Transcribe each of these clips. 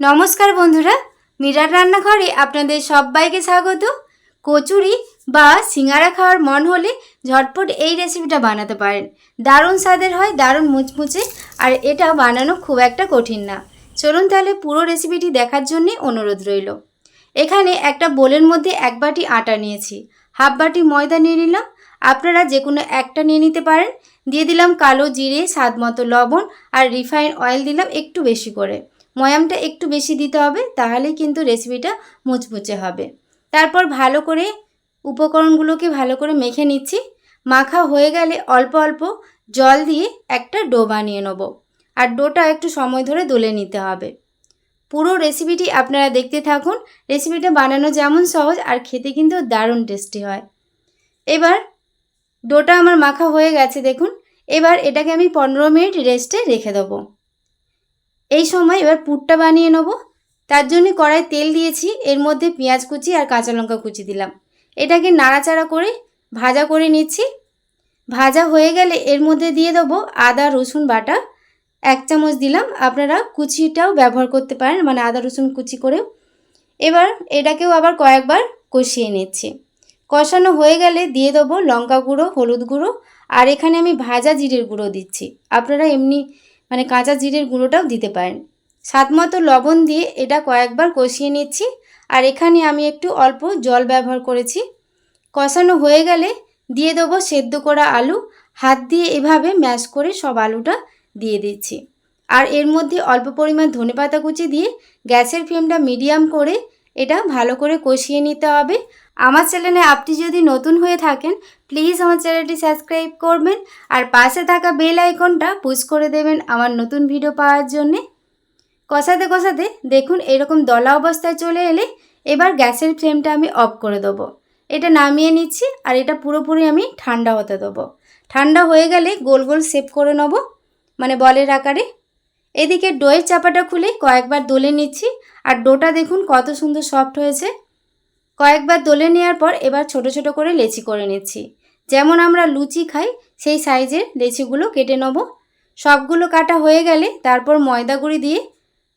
নমস্কার বন্ধুরা, মিরার রান্নাঘরে আপনাদের সবাইকে স্বাগত। কচুরি বা সিঙ্গারা খাওয়ার মন হলে ঝটপট এই রেসিপিটা বানাতে পারেন। দারুণ স্বাদের হয়, দারুণ মুচমুচে, আর এটা বানানো খুব একটা কঠিন না। চলুন তাহলে পুরো রেসিপিটি দেখার জন্যে অনুরোধ রইল। এখানে একটা বোলের মধ্যে এক বাটি আটা নিয়েছি। হাফ বাটি ময়দা নিয়ে নিলাম। আপনারা যে কোনো একটা নিয়ে নিতে পারেন। দিয়ে দিলাম কালো জিরে স্বাদ মতো লবণ আর রিফাইন অয়েল দিলাম একটু বেশি করে। ময়ামটা একটু বেশি দিতে হবে, তাহলেই কিন্তু রেসিপিটা মুচমুচে হবে। তারপর ভালো করে উপকরণগুলোকে ভালো করে মেখে নিচ্ছি। মাখা হয়ে গেলে অল্প অল্প জল দিয়ে একটা ডো বানিয়ে নেব। আর ডোটা একটু সময় ধরে দলে নিতে হবে। পুরো রেসিপিটি আপনারা দেখতে থাকুন। রেসিপিটা বানানো যেমন সহজ আর খেতে কিন্তু দারুণ টেস্টি হয়। এবার ডোটা আমার মাখা হয়ে গেছে দেখুন। এবার এটাকে আমি পনেরো মিনিট রেস্টে রেখে দেবো। এই সময় এবার পুরটা বানিয়ে নেব। তার জন্য কড়াই তেল দিয়েছি, এর মধ্যে পেঁয়াজ কুচি আর কাঁচা লঙ্কা কুচি দিলাম। এটাকে নাড়াচাড়া করে ভাজা করে নিচ্ছি। ভাজা হয়ে গেলে এর মধ্যে দিয়ে দেবো আদা, রসুন বাটা। এক চামচ দিলাম। আপনারা কুচিটাও ব্যবহার করতে পারেন মানে আদা, রসুন কুচি করেও। এবার এটাকেও আবার কয়েকবার কষিয়ে নিচ্ছি। কষানো হয়ে গেলে দিয়ে দেবো লঙ্কা গুঁড়ো, হলুদ গুঁড়ো। আর এখানে আমি ভাজা জিরের গুঁড়ো দিচ্ছি। আপনারা এমনি মানে কাঁচা জিরের গুঁড়োটাও দিতে পারেন। স্বাদ মতো লবণ দিয়ে এটা কয়েকবার কষিয়ে নিচ্ছি। আর এখানে আমি একটু অল্প জল ব্যবহার করেছি। কষানো হয়ে গেলে দিয়ে দেবো সেদ্ধ করা আলু। হাত দিয়ে এভাবে ম্যাশ করে সব আলুটা দিয়ে দিচ্ছি। আর এর মধ্যে অল্প পরিমাণ ধনেপাতা কুচি দিয়ে গ্যাসের ফ্লেমটা মিডিয়াম করে এটা ভালো করে কষিয়ে নিতে হবে। আমার চ্যানেলে আপনি যদি নতুন হয়ে থাকেন প্লিজ আমার চ্যানেলটি সাবস্ক্রাইব করবেন আর পাশে থাকা বেল আইকনটা পুশ করে দেবেন আমার নতুন ভিডিও পাওয়ার জন্যে। কষাতে কষাতে দেখুন এরকম দলা অবস্থায় চলে এলে এবার গ্যাসের ফ্লেমটা আমি অফ করে দেবো। এটা নামিয়ে নিচ্ছি আর এটা পুরোপুরি আমি ঠান্ডা হতে দেবো। ঠান্ডা হয়ে গেলে গোল গোল শেপ করে নেব মানে বলের আকারে। এদিকে ডোয়ের চাপাটা খুলে কয়েকবার দলে নিচ্ছি আর ডোটা দেখুন কত সুন্দর সফট হয়েছে। কয়েকবার দলে নেওয়ার পর এবার ছোট ছোট করে লেচি করে নিচ্ছি। যেমন আমরা লুচি খাই, সেই সাইজের লেচিগুলো কেটে নেব। সবগুলো কাটা হয়ে গেলে তারপর ময়দা গুঁড়ি দিয়ে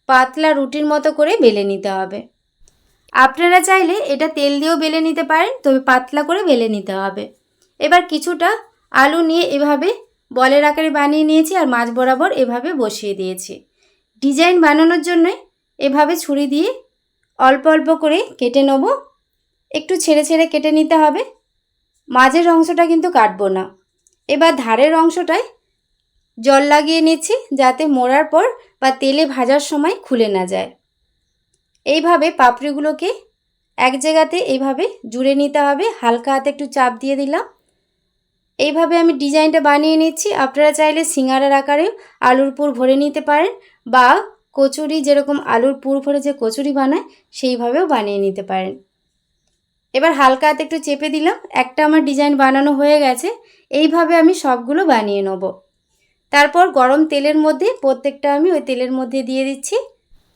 পাতলা রুটির মতো করে বেলে নিতে হবে। আপনারা চাইলে এটা তেল দিয়েও বেলে নিতে পারেন, তবে পাতলা করে বেলে নিতে হবে। এবার কিছুটা আলু নিয়ে এভাবে বলের আকারে বানিয়ে নিয়েছি আর মাছ বরাবর এভাবে বসিয়ে দিয়েছি। ডিজাইন বানানোর জন্য এভাবে ছুরি দিয়ে অল্প অল্প করে কেটে নেব। একটু ছেড়ে ছেড়ে কেটে নিতে হবে। মাঝের অংশটা কিন্তু কাটবো না। এবার ধারের অংশটায় জল লাগিয়ে নিচ্ছি যাতে মোড়ার পর বা তেলে ভাজার সময় খুলে না যায়। এইভাবে পাপড়িগুলোকে এক জায়গাতে এইভাবে জুড়ে নিতে হবে। হালকা হাতে একটু চাপ দিয়ে দিলাম। এইভাবে আমি ডিজাইনটা বানিয়ে নিচ্ছি। আপনারা চাইলে সিঙ্গারার আকারে আলুর পুর ভরে নিতে পারেন বা কচুরি যেরকম আলুর পুর ভরে যে কচুরি বানায় সেইভাবেও বানিয়ে নিতে পারেন। এবার হালকা হাতে একটু চেপে দিলাম, একটা আমার ডিজাইন বানানো হয়ে গেছে, এইভাবে আমি সবগুলো বানিয়ে নেব। তারপর গরম তেলের মধ্যে প্রত্যেকটা আমি ওই তেলের মধ্যে দিয়ে দিচ্ছি।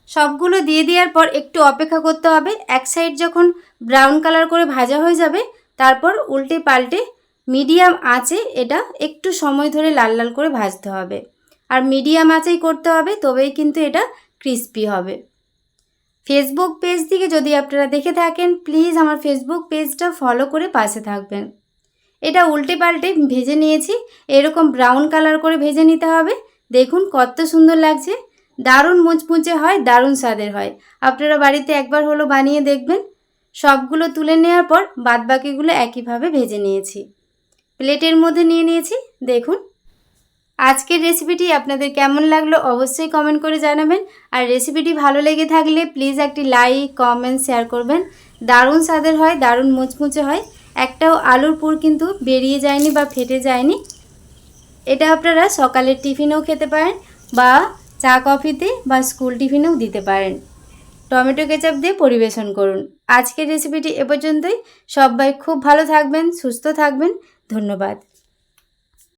সবগুলো দিয়ে দেওয়ার পর একটু অপেক্ষা করতে হবে, এক সাইড যখন ব্রাউন কালার করে ভাজা হয়ে যাবে, তারপর উল্টে পাল্টে মিডিয়াম আঁচে এটা একটু সময় ধরে লাল লাল করে ভাজতে হবে। আর মিডিয়াম আঁচেই করতে হবে, তবেই কিন্তু এটা ক্রিস্পি হবে। ফেসবুক পেজ থেকে যদি আপনারা দেখে থাকেন প্লিজ আমার ফেসবুক পেজটা ফলো করে পাশে থাকবেন। এটা উল্টে পাল্টে ভেজে নিয়েছি। এরকম ব্রাউন কালার করে ভেজে নিতে হবে। দেখুন কত সুন্দর লাগছে। দারুণ মুচমুচে হয়, দারুণ স্বাদের হয়। আপনারা বাড়িতে একবার হলো বানিয়ে দেখবেন। সবগুলো তুলে নেওয়ার পর বাদবাকিগুলো একইভাবে ভেজে নিয়েছি। প্লেটের মধ্যে নিয়ে নিয়েছি। দেখুন। আজকের রেসিপিটি আপনাদের কেমন লাগল অবশ্যই কমেন্ট করে জানাবেন। আর রেসিপিটি ভালো লেগে থাকলে প্লিজ একটি লাইক কমেন্ট শেয়ার করবেন। দারুণ স্বাদের হয়, দারুণ মুচমুচে হয়। একটাও আলুর পুর কিন্তু বেরিয়ে যায়নি বা ফেটে যায়নি। এটা আপনারা সকালের টিফিনেও খেতে পারেন বা চা কফিতে বা স্কুল টিফিনেও দিতে পারেন। টমেটো কেচাপ দিয়ে পরিবেশন করুন। আজকের রেসিপিটি এ পর্যন্তই। সবাই খুব ভালো থাকবেন, সুস্থ থাকবেন। ধন্যবাদ।